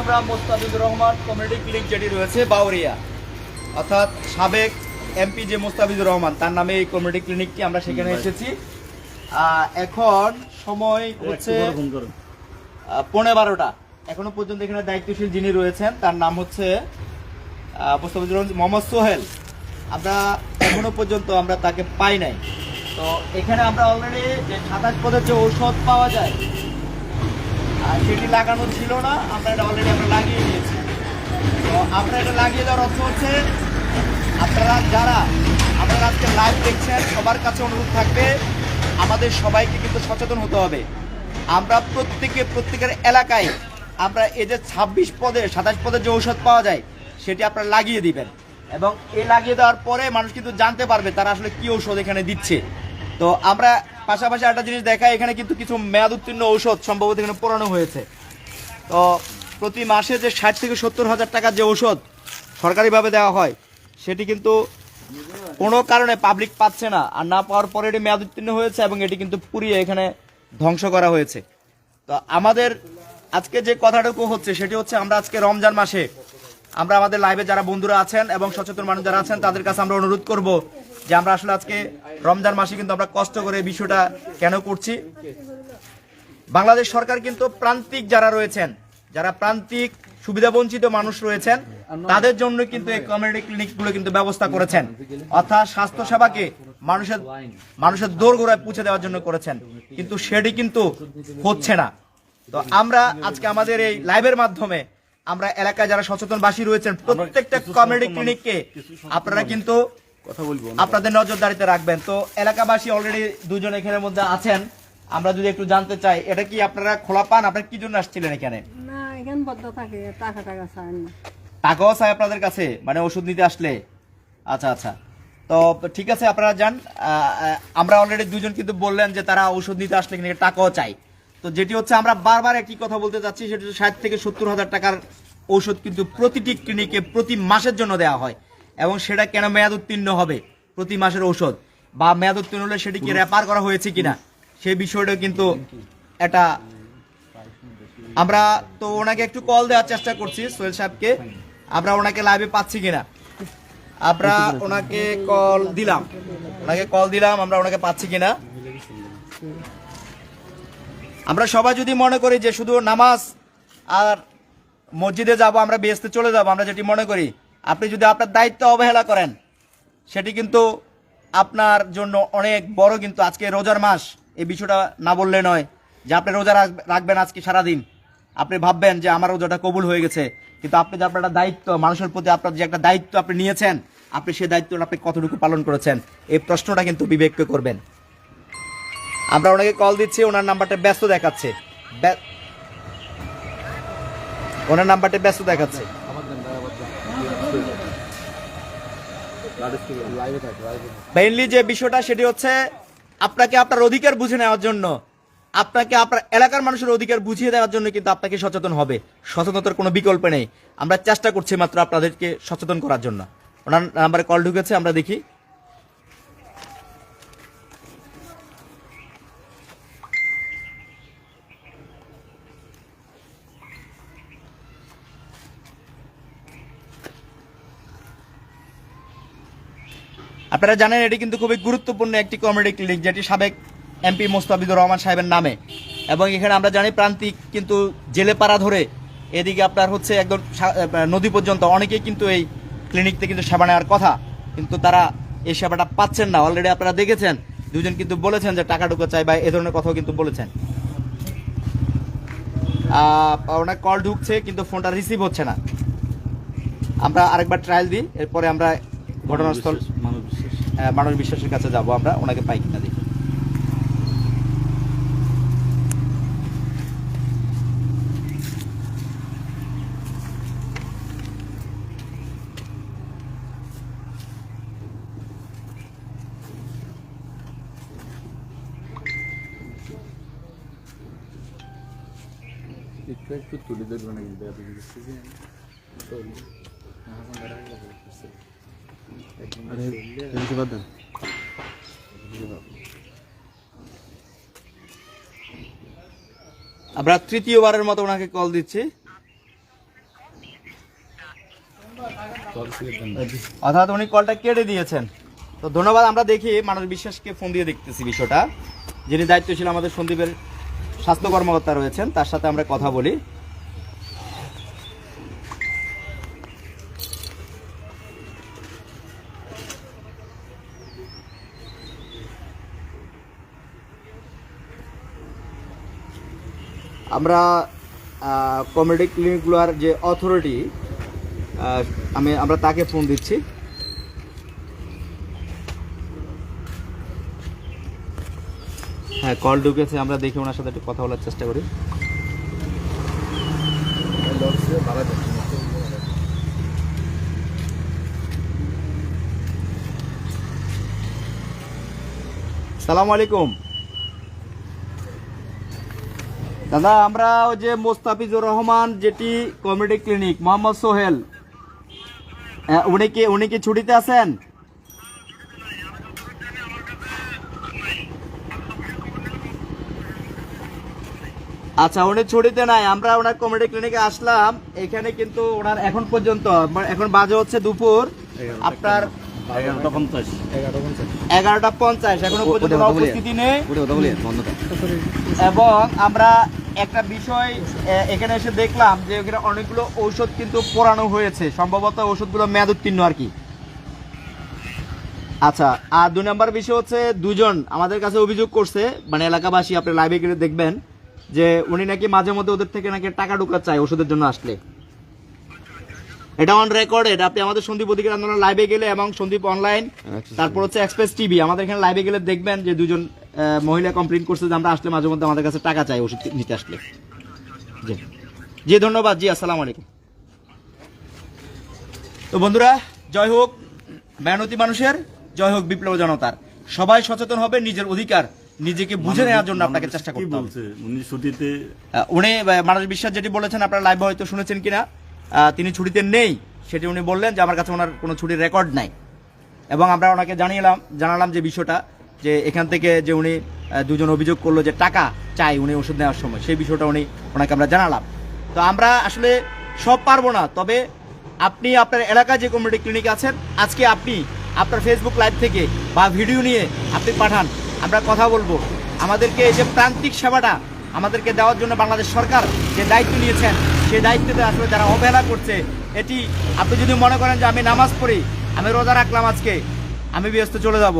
আমরা Mostafizur Rahman community clinic যেটি রয়েছে বাউরিয়া অর্থাৎ সাবেক এমপি যে মোস্তাফিজুর রহমান তার নামে এই কমিউনিটি ক্লিনিকটি আমরা সেখানে এসেছি। এখন সময় হচ্ছে পৌনে বারোটা। এখনও পর্যন্ত এখানে দায়িত্বশীল যিনি রয়েছেন তার নাম হচ্ছে মোস্তাফিজুর রহমান মোহাম্মদ সোহেল। আমরা এখনও পর্যন্ত আমরা তাকে পাই নাই। তো এখানে আমরা অলরেডি যে সাতাশ পদের যে ঔষধ পাওয়া যায় সেটি লাগানো ছিল না, আমরা এটা অলরেডি আমরা লাগিয়ে দিয়েছি। তো আমরা এটা লাগিয়ে দেওয়ার অর্থ হচ্ছে, আপনারা যারা, আপনারা আজকে লাইভ দেখছেন, সবার কাছে অনুরোধ থাকবে, আমাদের সবাইকে কিন্তু সচেতন হতে হবে। আমরা প্রত্যেকে, প্রত্যেকের এলাকায় আমরা এই যে ছাব্বিশ পদে, সাতাশ পদের যে ঔষধ পাওয়া যায়, সেটি আপনারা লাগিয়ে দিবেন। এবং এই লাগিয়ে দেওয়ার পরে মানুষ কিন্তু জানতে পারবে তারা আসলে কি ঔষধ এখানে দিচ্ছে। তো আমরা পাশাপাশি একটা জিনিস দেখায় এখানে কিন্তু কিছু মেয়াদ উত্তীর্ণ ঔষধ সম্ভবত এখানে পোড়ানো হয়েছে। তো প্রতি মাসে যে ষাট থেকে সত্তর হাজার টাকার যে ঔষধ সরকারিভাবে দেওয়া হয়, সেটি কিন্তু কোনো কারণে পাবলিক পাচ্ছে না, আর না পাওয়ার পরে এটি মেয়াদ উত্তীর্ণ হয়েছে এবং এটি কিন্তু পুড়িয়ে এখানে ধ্বংস করা হয়েছে। তো আমাদের আজকে যে কথাটুকু হচ্ছে, সেটি হচ্ছে আমরা আজকে রমজান মাসে, আমরা আমাদের লাইভে যারা বন্ধুরা আছেন এবং সচেতন মানুষ যারা আছেন, তাদের কাছে আমরা অনুরোধ করব যে আমরা আসলে আজকে রমজান মাসে কিন্তু আমরা কষ্ট করে বিষয়টা কেন করছি? বাংলাদেশ সরকার কিন্তু প্রান্তিক যারা রয়েছেন, যারা প্রান্তিক সুবিধাবঞ্চিত মানুষ রয়েছেন, তাদের জন্য কিন্তু এই কমিউনিটি ক্লিনিকগুলো কিন্তু ব্যবস্থা করেছেন। অর্থাৎ স্বাস্থ্য সেবাকে মানুষের মানুষের দোরগোড়ায় পৌঁছে দেওয়ার জন্য করেছেন। কিন্তু সেটি কিন্তু হচ্ছে না। তো আমরা আজকে আমাদের এই লাইভের মাধ্যমে আমরা এলাকায় যারা সচেতনবাসী রয়েছেন, প্রত্যেকটা কমিউনিটি ক্লিনিককে আপনারা কিন্তু কথা বলব আপনাদের নজরদারিতে রাখবেন। তো এলাকাবাসী অলরেডি দুজন এখানের মধ্যে আছেন। আমরা যদি একটু জানতে চাই এটা কি আপনারা খোলা পান? আপনারা কি জন্য আসছিলেন এখানে? না এখানে বদ্ধ থাকে টাকা টাকা চায় না। টাকাও চাই আপনাদের কাছে মানে ওষুধ নিতে আসলে। আচ্ছা আচ্ছা। তো ঠিক আছে আপনারা যান। আমরা অলরেডি দুজন কিন্তু বললেন যে তারা ওষুধ নিতে আসলে কিন্তু টাকাও চাই। তো যেটি হচ্ছে আমরা বারবার একই কথা বলতে চাচ্ছি সেটি হচ্ছে ষাট থেকে সত্তর হাজার টাকার ঔষধ কিন্তু প্রতিটি ক্লিনিকে প্রতি মাসের জন্য দেওয়া হয়। এবং সেটা কেন মেয়াদ উত্তীর্ণ হবে প্রতি মাসের ঔষধ? বা মেয়াদ উত্তীর্ণ হলে সেটি কি রেপার করা হয়েছে কিনা? সেই বিষয়টা কিন্তু এটা আমরা তো ওনাকে একটু কল দেওয়ার চেষ্টা করছি সোহেল সাহেবকে। আমরা ওনাকে লাইভে পাচ্ছি কিনা? আমরা ওনাকে কল দিলাম। ওনাকে কল দিলাম, আমরা ওনাকে পাচ্ছি কিনা? আমরা সবাই যদি মনে করি যে শুধু নামাজ আর মসজিদে যাব, আমরা বেসতে চলে যাব, আমরা যেটি মনে করি আপনি যদি আপনার দায়িত্ব অবহেলা করেন, সেটি কিন্তু আপনার জন্য অনেক বড় কিন্তু আজকে রোজার মাস। এই বিষয়টা না বললে নয় যে আপনি রোজা রাখবেন আজকে সারাদিন। আপনি ভাববেন যে আমার রোজাটা কবুল হয়ে গেছে, কিন্তু আপনি যে আপনার একটা দায়িত্ব, মানুষের প্রতি আপনার যে একটা দায়িত্ব আপনি নিয়েছেন, আপনি সেই দায়িত্বটা আপনি কতটুকু পালন করেছেন, এই প্রশ্নটা কিন্তু বিবেককে করবেন। আমরা ওনাকে কল দিচ্ছি, ওনার নাম্বারটা ব্যস্ত দেখাচ্ছে। ওনার নাম্বারটা ব্যস্ত দেখাচ্ছে লাইভে থাকে লাইভে মেইনলি যে বিষয়টা সেটি হচ্ছে আপনাকে আপনার অধিকার বুঝে নেওয়ার জন্য। আপনাকে আপনার এলাকার মানুষের অধিকার বুঝিয়ে দেওয়ার জন্য কিন্তু আপনাকে সচেতন হবে। সচেতনতার কোনো বিকল্প নেই। আমরা চেষ্টা করছি মাত্র আপনাদেরকে সচেতন করার জন্য। ওনার নাম্বারে কল ঢুকেছে, আমরা দেখি। আপনারা জানেন এটি কিন্তু খুবই গুরুত্বপূর্ণ একটি কমেডি ক্লিনিক যেটি সাবেক এমপি মোস্তাফিজুর রহমান সাহেবের নামে। এবং এখানে আমরা জানি প্রান্তিক কিন্তু জেলে পাড়া ধরে এদিকে আপনার হচ্ছে একদম নদী পর্যন্ত অনেকেই কিন্তু এই ক্লিনিকতে কিন্তু সেবা নেওয়ার কথা, কিন্তু তারা এই সেবাটা পাচ্ছেন না। অলরেডি আপনারা দেখেছেন, দুজন কিন্তু বলেছেন যে টাকা ঢুকে চাই বা এ ধরনের কথাও কিন্তু বলেছেন। ওনার কল ঢুকছে, কিন্তু ফোনটা রিসিভ হচ্ছে না। আমরা আরেকবার ট্রায়াল দিই, এরপরে আমরা ঘটনাস্থল মানুষ বিশ্বাসের কাছে যাব আমরা ওনাকে পাই কিনা দেখি। একটু একটু তুলে ধরবো নাকি? ব্যাপারে বুঝতেছি আমরা তৃতীয়বারের মতো ওনাকে কল দিচ্ছি। অর্থাৎ উনি কলটা কেটে দিয়েছেন। তো ধন্যবাদ, আমরা দেখি মানুষ বিশ্বাসকে ফোন দিয়ে দেখতেছি বিষয়টা। যিনি দায়িত্বশীল আমাদের সন্দীপের স্বাস্থ্য কর্মকর্তা রয়েছেন, তার সাথে আমরা কথা বলি। আমরা কমিউনিটি ক্লিনিকগুলোর যে অথরিটি আমি, আমরা তাকে ফোন দিচ্ছি হ্যাঁ কল ঢুকেছে, আমরা দেখি ওনার সাথে একটু কথা বলার চেষ্টা করি। সালাম আলাইকুম দাদা আমরা ওই যে মোস্তাফিজুর রহমান যেটি কমিউনিটি ক্লিনিক মোহাম্মদ সোহেল। উনি কি উনি কি ছুটিতে আছেন? আচ্ছা উনি ছুটিতে নাই আমরা ওনার কমিউনিটি ক্লিনিকে আসলাম। এখানে কিন্তু ওনার এখন পর্যন্ত এখন বাজে হচ্ছে দুপুর। আপনার এগারোটা পঞ্চাশ। এগারোটা পঞ্চাশ এগারোটা এখনও পর্যন্ত উপস্থিতি নেই। এবং আমরা একটা বিষয় এখানে এসে দেখলাম যে এখানে অনেকগুলো ঔষধ কিন্তু পোড়ানো হয়েছে। সম্ভবত ঔষধগুলো মেয়াদ উত্তীর্ণ আর কি। আচ্ছা আর দুই নম্বর বিষয় হচ্ছে দুজন আমাদের কাছে অভিযোগ করছে মানে এলাকাবাসী আপনি লাইভে গেলে দেখবেন যে উনি নাকি মাঝে মধ্যে ওদের থেকে নাকি টাকা ঢুকা চায় ওষুধের জন্য আসলে। এটা অন রেকর্ডেড আপনি আমাদের সন্দীপ অধিকার আন্দোলন লাইভে গেলে এবং সন্দীপ অনলাইন তারপর হচ্ছে এক্সপ্রেস টিভি আমাদের এখানে লাইভে গেলে দেখবেন যে দুজন মহিলা কমপ্লেন করছে যে আমরা আসলে মাঝে মধ্যে আমাদের কাছে টাকা চাই ওষুধ নিতে আসলে। জি। জি ধন্যবাদ। জি আসসালামু আলাইকুম। তো বন্ধুরা জয় হোক মেহনতি মানুষের জয় হোক বিপ্লব জনতার। সবাই সচেতন হবে নিজের অধিকার নিজেকে বুঝে নেওয়ার জন্য আপনাকে চেষ্টা করতে হবে। বলছে? উনি ছুটিতে উনি মানস বিশ্বাস যেটি বলেছেন আপনারা লাইভে হয়তো শুনেছেন কিনা। তিনি ছুটিতে নেই সেটি উনি বললেন যে আমার কাছে ওনার কোনো ছুটির রেকর্ড নাই। এবং আমরা ওনাকে জানিয়েলাম জানালাম যে বিষয়টা। যে এখান থেকে যে উনি দুজন অভিযোগ করল যে টাকা চাই উনি ওষুধ নেওয়ার সময়, সেই বিষয়টা উনি, ওনাকে আমরা জানালাম। তো আমরা আসলে সব পারব না, তবে আপনি আপনার এলাকায় যে কমিউনিটি ক্লিনিক আছেন, আজকে আপনি আপনার ফেসবুক লাইভ থেকে বা ভিডিও নিয়ে আপনি পাঠান, আমরা কথা বলব। আমাদেরকে এই যে প্রান্তিক সেবাটা আমাদেরকে দেওয়ার জন্য বাংলাদেশ সরকার যে দায়িত্ব নিয়েছেন, সেই দায়িত্বতে আসলে যারা অবহেলা করছে, এটি আপনি যদি মনে করেন যে আমি নামাজ পড়ি, আমি রোজা রাখলাম আজকে, আমি ব্যস্ত চলে যাব।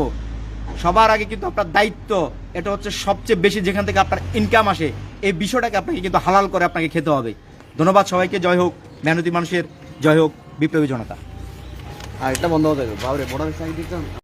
সবার আগে কিন্তু আপনার দায়িত্ব, এটা হচ্ছে সবচেয়ে বেশি যেখান থেকে আপনার ইনকাম আসে, এই বিষয়টাকে আপনাকে কিন্তু হালাল করে আপনাকে খেতে হবে। ধন্যবাদ সবাইকে, জয় হোক, মেহনতি মানুষের, জয় হোক, বিপ্লবী জনতা। আর এটা বন্ধ হতে বাবরে বড় সাইড